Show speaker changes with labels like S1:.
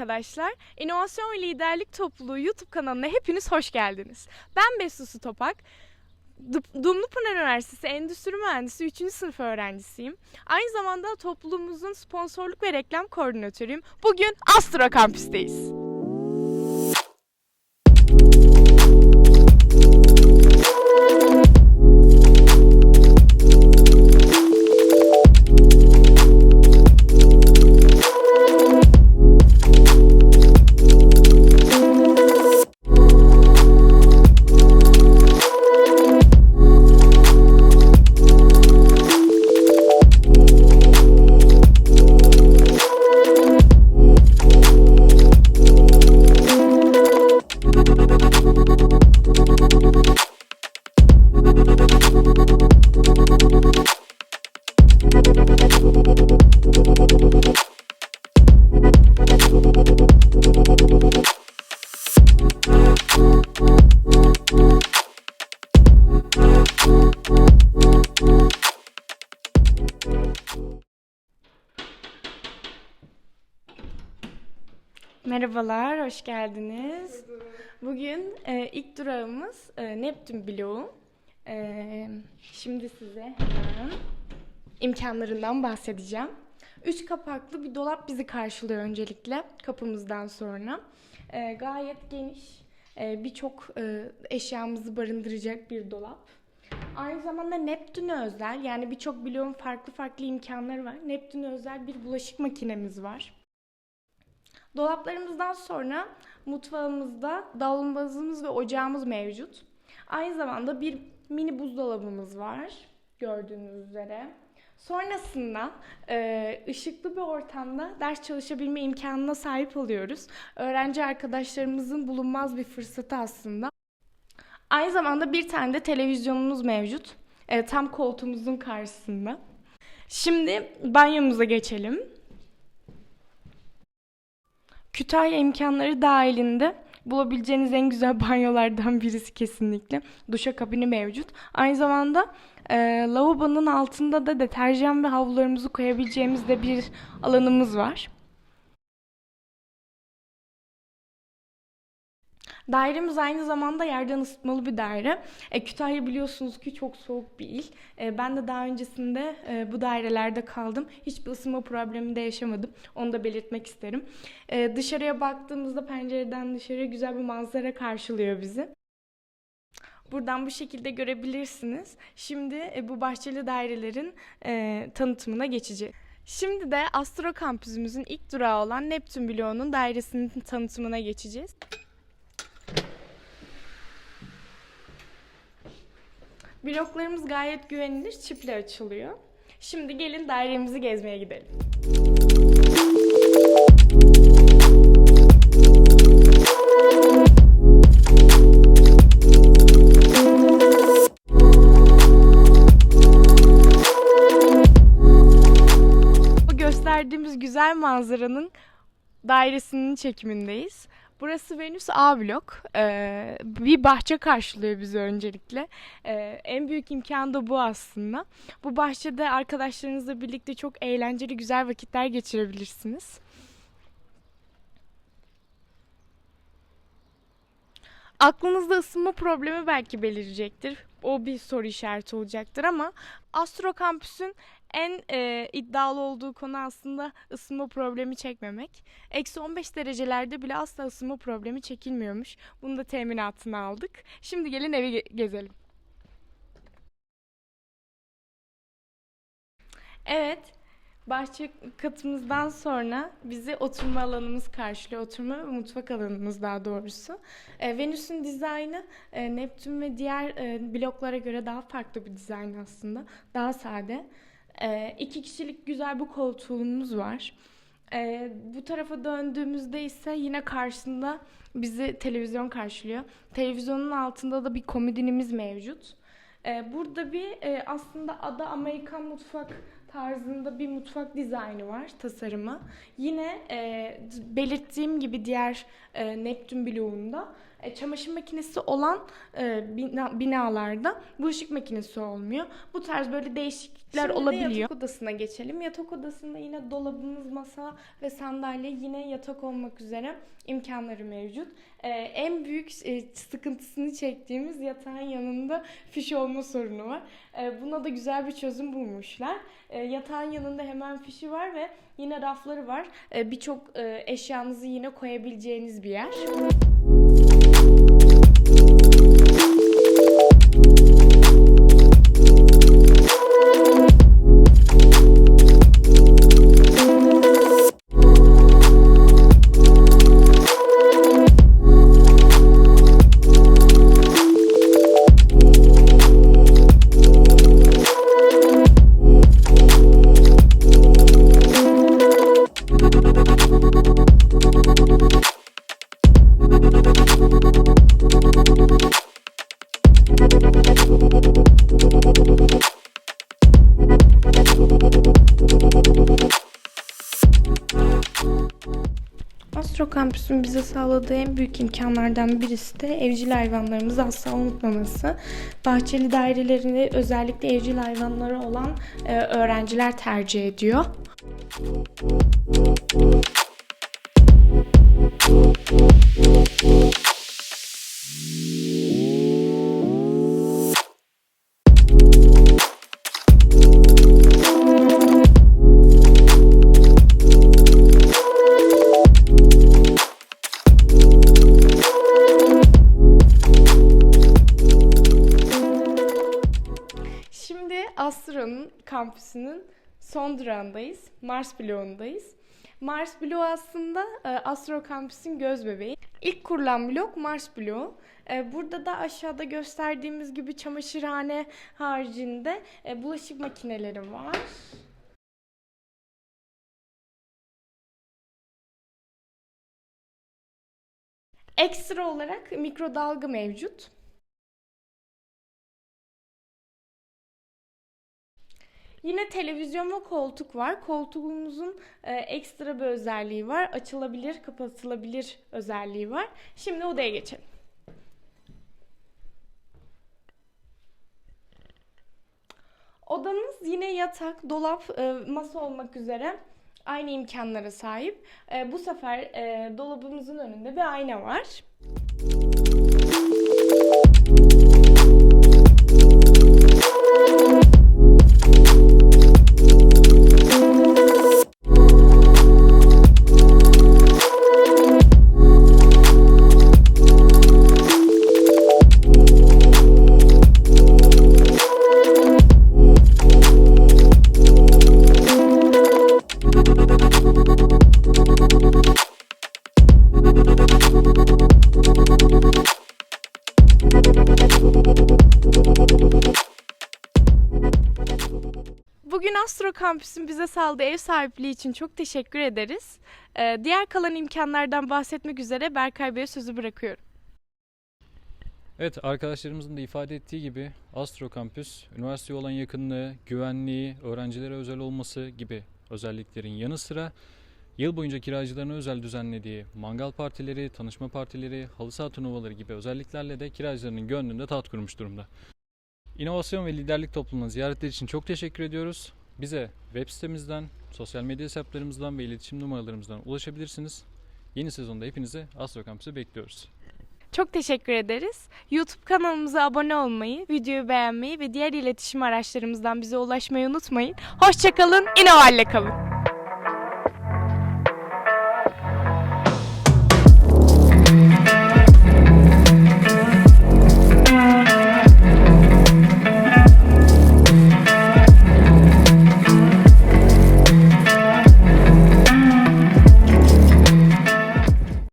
S1: arkadaşlar. İnovasyon ve Liderlik Topluluğu YouTube kanalına hepiniz hoş geldiniz. Ben Besusu Topak. Du- Dumlupınar Üniversitesi Endüstri Mühendisi 3. sınıf öğrencisiyim. Aynı zamanda topluluğumuzun sponsorluk ve reklam koordinatörüyüm. Bugün Astro Kampüs'teyiz. Merhabalar, hoş geldiniz. Bugün e, ilk durağımız e, Neptün bloğu. E, şimdi size hemen imkanlarından bahsedeceğim. Üç kapaklı bir dolap bizi karşılıyor öncelikle kapımızdan sonra. E, gayet geniş, e, birçok e, eşyamızı barındıracak bir dolap. Aynı zamanda Neptün'e özel, yani birçok bloğun farklı farklı imkanları var. Neptün'e özel bir bulaşık makinemiz var. Dolaplarımızdan sonra mutfağımızda davlumbazımız ve ocağımız mevcut. Aynı zamanda bir mini buzdolabımız var gördüğünüz üzere. Sonrasında e, ışıklı bir ortamda ders çalışabilme imkanına sahip oluyoruz. Öğrenci arkadaşlarımızın bulunmaz bir fırsatı aslında. Aynı zamanda bir tane de televizyonumuz mevcut. E, tam koltuğumuzun karşısında. Şimdi banyomuza geçelim. Kütahya imkanları dahilinde bulabileceğiniz en güzel banyolardan birisi kesinlikle. Duşakabini mevcut. Aynı zamanda e, lavabonun altında da deterjan ve havlularımızı koyabileceğimiz de bir alanımız var. Dairemiz aynı zamanda yerden ısıtmalı bir daire. E, Kütahya biliyorsunuz ki çok soğuk bir il. E, ben de daha öncesinde e, bu dairelerde kaldım. Hiçbir ısınma problemi de yaşamadım. Onu da belirtmek isterim. E, dışarıya baktığımızda pencereden dışarıya güzel bir manzara karşılıyor bizi. Buradan bu şekilde görebilirsiniz. Şimdi e, bu bahçeli dairelerin e, tanıtımına geçeceğiz. Şimdi de Astro Kampüsümüzün ilk durağı olan Neptün bloğunun dairesinin tanıtımına geçeceğiz. Bloklarımız gayet güvenilir, çiple açılıyor. Şimdi gelin dairemizi gezmeye gidelim. Gösterdiğimiz güzel manzaranın dairesinin çekimindeyiz. Burası Venüs A blok. Ee, bir bahçe karşılıyor bizi öncelikle. Ee, en büyük imkan da bu aslında. Bu bahçede arkadaşlarınızla birlikte çok eğlenceli, güzel vakitler geçirebilirsiniz. Aklınızda ısınma problemi belki belirecektir. O bir soru işareti olacaktır ama Astro Kampüs'ün en e, iddialı olduğu konu aslında ısınma problemi çekmemek. Eksi 15 derecelerde bile asla ısınma problemi çekilmiyormuş. Bunu da teminatını aldık. Şimdi gelin evi ge- gezelim. Evet, bahçe katımızdan sonra bizi oturma alanımız karşılıyor. Oturma ve mutfak alanımız daha doğrusu. E, Venüs'ün dizaynı e, Neptün ve diğer e, bloklara göre daha farklı bir dizayn aslında. Daha sade. E, iki kişilik güzel bir koltuğumuz var. E, bu tarafa döndüğümüzde ise yine karşısında bizi televizyon karşılıyor. Televizyonun altında da bir komodinimiz mevcut. E, burada bir e, aslında ada Amerikan mutfak tarzında bir mutfak dizaynı var, tasarımı. Yine e, belirttiğim gibi diğer e, Neptün bloğunda E, çamaşır makinesi olan e, bina- binalarda bulaşık makinesi olmuyor. Bu tarz böyle değişiklikler
S2: Şimdi
S1: olabiliyor.
S2: yatak
S1: yatak odasına geçelim. Yatak odasında yine dolabımız, masa ve sandalye yine yatak olmak üzere imkanları mevcut. E, en büyük e, sıkıntısını çektiğimiz yatağın yanında fiş olma sorunu var. E, buna da güzel bir çözüm bulmuşlar. E, yatağın yanında hemen fişi var ve yine rafları var. E, Birçok e, eşyanızı yine koyabileceğiniz bir yer. Astro Kampüs'ün bize sağladığı en büyük imkanlardan birisi de evcil hayvanlarımızı asla unutmaması. Bahçeli dairelerini özellikle evcil hayvanları olan e, öğrenciler tercih ediyor. Şimdi Astro'nun kampüsünün son durağındayız. Mars bloğundayız. Mars bloğu aslında e, Astro kampüsün göz bebeği. İlk kurulan blok Mars bloğu. E, Burada da aşağıda gösterdiğimiz gibi çamaşırhane haricinde e, bulaşık makineleri var. Ekstra olarak mikrodalga mevcut. Yine televizyon ve koltuk var. Koltuğumuzun e, ekstra bir özelliği var. Açılabilir, kapatılabilir özelliği var. Şimdi odaya geçelim. Odamız yine yatak, dolap, e, masa olmak üzere aynı imkanlara sahip. E, bu sefer e, dolabımızın önünde bir ayna var. Astro Kampüs'ün bize sağladığı ev sahipliği için çok teşekkür ederiz. Ee, diğer kalan imkanlardan bahsetmek üzere Berkay Bey'e sözü bırakıyorum.
S3: Evet arkadaşlarımızın da ifade ettiği gibi Astro Kampüs, üniversiteye olan yakınlığı, güvenliği, öğrencilere özel olması gibi özelliklerin yanı sıra yıl boyunca kiracılarına özel düzenlediği mangal partileri, tanışma partileri, halı saha turnuvaları gibi özelliklerle de kiracılarının gönlünde taht kurmuş durumda. İnovasyon ve liderlik topluluğuna ziyaretleri için çok teşekkür ediyoruz. Bize web sitemizden, sosyal medya hesaplarımızdan ve iletişim numaralarımızdan ulaşabilirsiniz. Yeni sezonda hepinizi Astro Kampüs'e bekliyoruz.
S1: Çok teşekkür ederiz. YouTube kanalımıza abone olmayı, videoyu beğenmeyi ve diğer iletişim araçlarımızdan bize ulaşmayı unutmayın. Hoşçakalın, inovalle kalın.